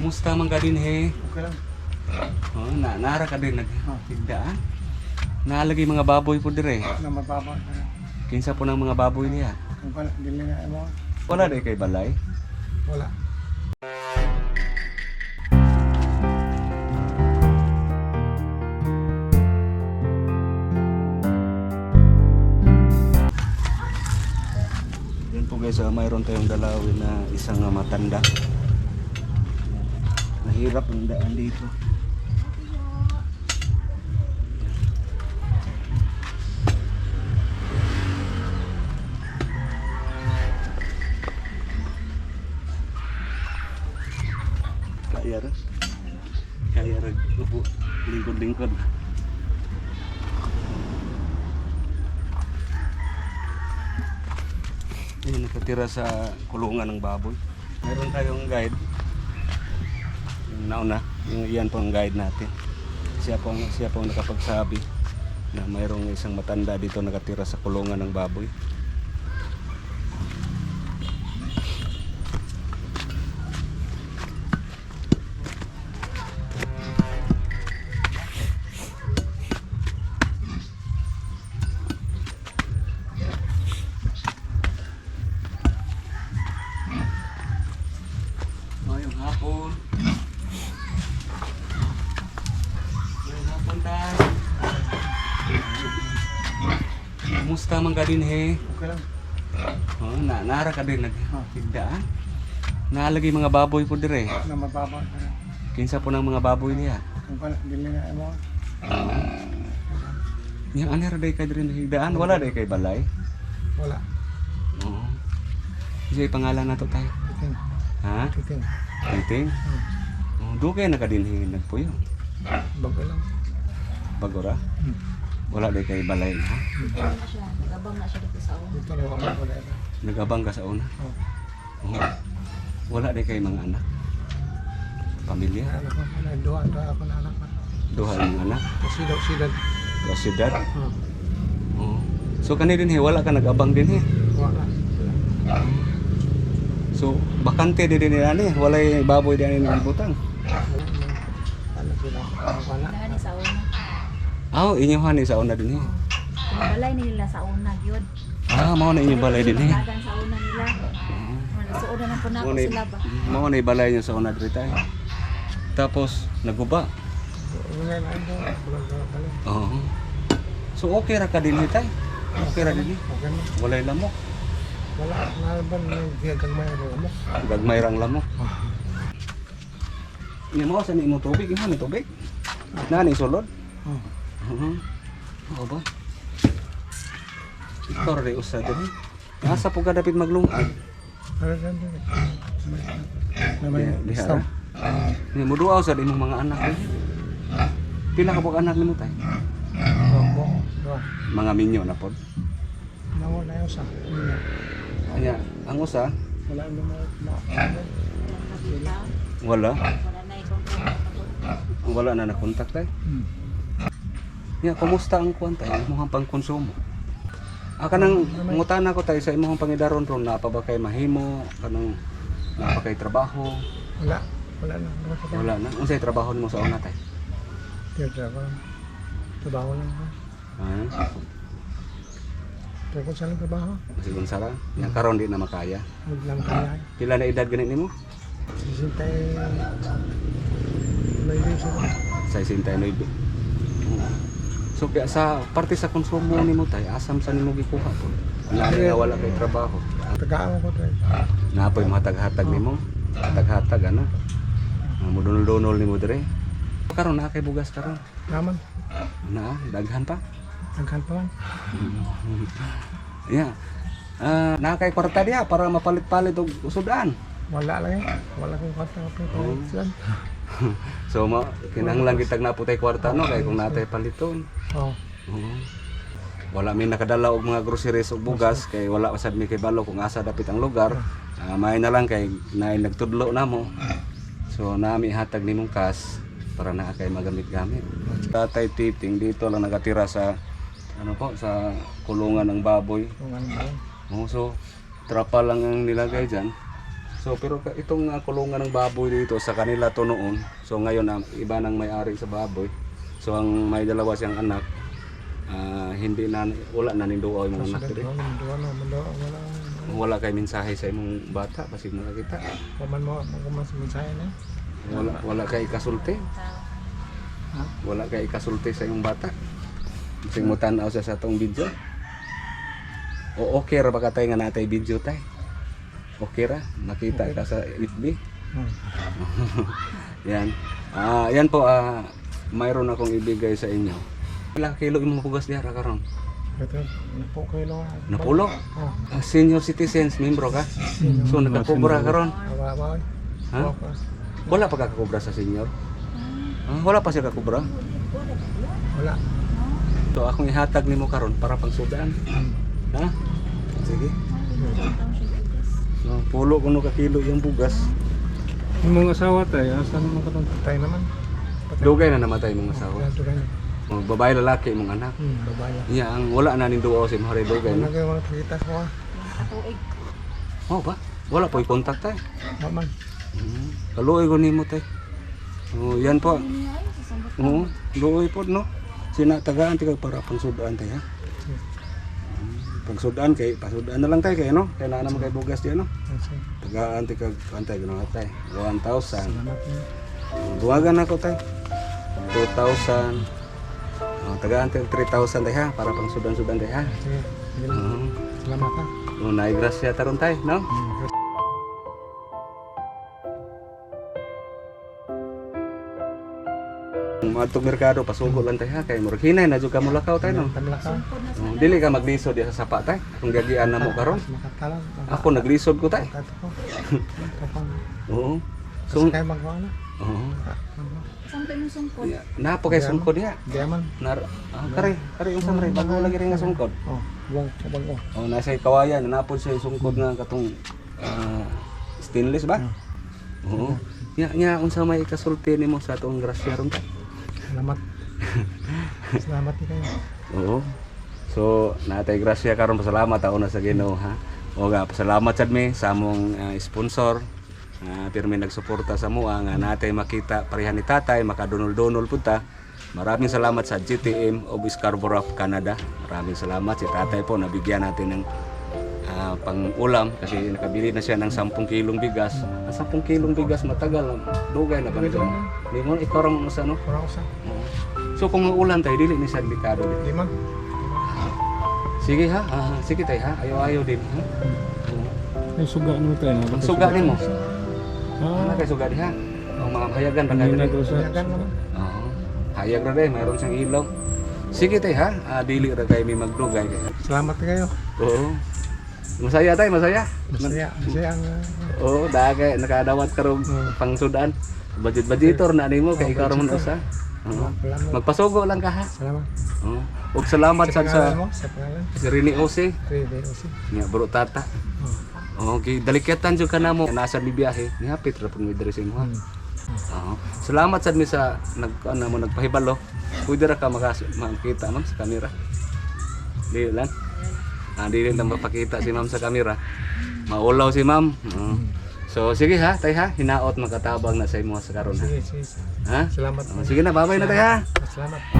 Kumusta man ka din he? Okay lang. Oh, na nara ka din nagtigdaan. Naalagi mga baboy po dire. Na mababa. Kinsa po ng mga baboy niya? Pala, dili na mo. Wala day kay balay. Wala. Yan po guys, ah, mayroon tayong dalawin na isang ah, matanda. Mahirap ang daan dito. Kaya rin. Kaya rin. Lingkod-lingkod. Ayun, nakatira sa kulungan ng baboy. Meron tayong guide. Nauna, yung iyan po ang guide natin. Siya po, siya po nakapagsabi na mayroong isang matanda dito nakatira sa kulungan ng baboy. Ka din he? Okay lang. Oh, na nara ka din nagtigdaan. Naalagi mga baboy po dire. Na mababa. Kinsa po ng mga baboy niya? Kung pala, dili na mo. Yang anera day kay dire nagtigdaan, wala day kay balay. Wala. Oo. Isa pangalan na to tayo. Titing. Ha? Titing. Titing? Oh, do kay nakadinhi nagpuyo. Bago lang. Bagora? Hmm. Wala day kay balay? Ano na siya, nagabang na siya dito sa ulo. Dito na wala wala ito. Nagabang ka sa una. Oh. Oo. Wala day kay mga anak. Pamilya, Anak ko, wala. Ako na anak duha ng anak, o sidad. Oh. Oo. So kani din he, wala ka nagabang din he. Wala. So bakante din din ani, wala baboy din ani butang. Ano sila? Wala. Nahani sa una. Aw, inyo hani sa una din he. Pinabalay nila sa una, yun. Ah, mao na inyo balay din. Pinabagan sa una nila. Nagsuodan ng punako Mao na sila ba? mao na balay niyo sa una diri tayo. Tapos naguba. Na na. Oo. So okay ra ka din he tay. Okay ra din na. Walay lamok. Wala. Nalaban na giyagang may ano mo. Gagmay rang lamok. Nga mo sa ni mo tubig, ni tubig. Nani sulod. Oh. Mhm. Oo ba? Ikaw rin usa din. Nasa po ka dapat maglungag. Na may Diha ra. Ni mo duaw sa imong mga anak din. Pila ka po anak nimo tay? Mga minyo na pod. Nawala yun sa. Wala. Anya, ang usa Wala na wala. wala na na nakontak tay. Hmm. Ya, kumusta ang kuan tay? Imong pangkonsumo. Ah, kanang ngutana ko tay sa imong pangidaron ron na pa ba kay mahimo kanang na pa kay trabaho? Wala. Wala na. Wala sa Wala na. Unsay trabaho nimo sa una tay? Tiyatra ko. Trabaho lang ko. Ha? Pero kung saan ang trabaho, Sigon sara. Yang karon di na makaya. huwag lang kaya. Pila na edad ganit nimo? Sisintay... May sila. Sa 69. So kaya sa parte sa konsumo nimo tay, asam sa nimo gikuha po. Wala nga wala kay trabaho. Tagaan ko tayo. Napoy matag-hatag nimo. Hatag-hatag ano? Uh, Mudunol-dunol nimo dire. Karon na kay bugas karon. Naman. Na, daghan pa. Naghan pa man. Yeah. Ah, na kay kwarta diha para mapalit-palit og usudan. Wala lang eh. Wala kong kwarta ko pero sila. so ma kinahanglan kitag naputay kwarta no kay kung natay paliton. Oh. Oo. Wala mi nakadala og mga groceries ug bugas kay wala pasad mi kay balo kung asa dapit ang lugar. Ah, may na lang kay naay nagtudlo namo. So nami hatag nimong kas para na kay magamit-gamit. Tatay Titing dito lang nakatira sa ano po sa kulungan ng baboy. Kung ano ba. Oo, so trapa lang ang nilagay diyan. So pero itong ah, kulungan ng baboy dito sa kanila to noon. So ngayon ah, iba nang may-ari sa baboy. So ang may dalawa siyang anak. ah, hindi na wala na ninduaw yung mga anak diri. Wala, kay mensahe sa imong bata kasi mga kita. Paman mo, magkumas mensahe na. Wala wala kay kasulti. Ha? Wala kay kasulti sa imong bata. Sing mo tanaw sa sa tong video. O okay ra ba ka tayo nga natay video tay? Okay ra? Nakita ka sa FB? Hmm. Yan. Ah, yan po ah mayroon akong ibigay sa inyo. Ilang kilo imong pugas diha ra karon? Ito, napo kayo lang. Napulo. Oh, Ah, senior citizens membro ka. So nakakobra karon. Ha? Wala pa. Wala pa ka kakobra sa senior? Ah, wala pa siya kakobra? Wala. So akong ihatag nimo karon para pang sudaan. Hmm. Ha? Sige. No, pulo kuno ka kilo yung bugas. Yung mga asawa tayo, asan mo ka Patay naman. Patay. Dugay na namatay mong asawa. Dugay na. Oh, babae lalaki mong anak. Hmm, babae. Iya, ang wala na ning duo si Mahari Dugay. Wala No? kayo mga kita ko ah. Oh ba? Wala po i-contact tay. Maman. Mm. Kaluoy ko nimo tay. Oh, yan po. Oo, luoy po no. Sina tagaan ti kag para pangsudaan tay ha. Pangsudaan kay pasudaan na lang tay kay no. Kay na naman kay bugas di ano. Tagaan ti kag antay gano tay. 1,000. Salamat na. Duwagan ako tay. 2,000. Oh, tagaan ti 3,000 tay ha para pangsudan-sudan tay ha. Sige. Lang. Oo. Salamat ha. Oh, naigrasya taron no? Hmm. Madtong merkado pasugo lang tay ha kay murag hinay na jud ka mo lakaw tay no. Oh, dili ka maglisod diha sa sapa tay. Kung gagian na mo karon. Ako naglisod ko tay. Oo. So, So, kaya magawa na. oo. Tayo yung sungkod? Ya, Napo kay sungkod diha. Diyaman. Nar ah, kare, kare yung samre bago lagi rin nga sungkod. Oh, buwang, buwang ko. Oh, nasa kawayan napod siya yung sungkod nga katong ah, stainless ba? Oo. Nya nya unsa may ikasulti nimo sa atong grasya ron tay? Salamat. Salamat ni kayo. Oo. So, natay grasya karon pasalamat ako na sa Ginoo ha. O nga pasalamat sad mi sa among ah, sponsor nga pirmi nagsuporta sa mua nga natay makita pareha ni tatay makadunol-dunol pud ta. Maraming salamat sa GTM of Scarborough, Canada. Maraming salamat si tatay po nabigyan natin ng ah, pang-ulam kasi nakabili na siya ng 10 kilong bigas. Ang 10 kilong bigas matagal dugay na ba ito? Di mo ikaw ram sa ano? Sa. Oo. So kung ulan tayo dili ni sa delikado din. Lima. Sige ha, ah, sige tayo ha, ayaw-ayaw din ha. Ay, suga mo tayo. Ang suga ni mo, ano kay suga di ha? Ang mga hayagan pa kanina kayo. ko sa... Yagan naman. Oo. Hayag ra din, mayroon siyang ilaw. Sige tayo ha, ah, dili ra kayo may magdugay kay. Salamat kayo. Oo. Masaya tayo, masaya. Masaya. Masaya ang... Oo, dagay nakadawat karong Oo. pangsudan. Budget budgetor na nimo kay ikaw ra man usa. Oo. Salamat. Magpasugo lang ka ha. Salamat. Oo. Ug salamat Sa sa mo? Sa Rini Ose. Rede Osi. Nga bro tata. Oh. Okay, dalikatan jud ka namo. Nasa mi biyahe, nihapit ra pud mi diri sa imo. Oo. Salamat sad mi sa nag ano mo nagpahibalo. Pwede ra ka makas makita ma'am sa camera. Di lang. Ah, di lang mapakita si ma'am sa camera. Maulaw si ma'am. Oo. So sige ha, tay ha, hinaot makatabang na sa imo sa karon ha. Sige, sige. sige. Ha? Salamat. Oh, sige na, babay na tay ha. Salamat.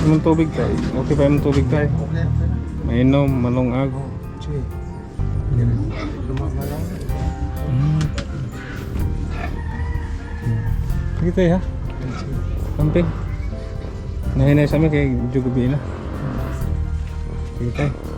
Anong tubig tayo? Okay pa yung tubig tayo? Mainom, malungag. Oh, sige. Tayo ha. Kamping. Nahinay sa amin kay Jugabi na. Sige tayo.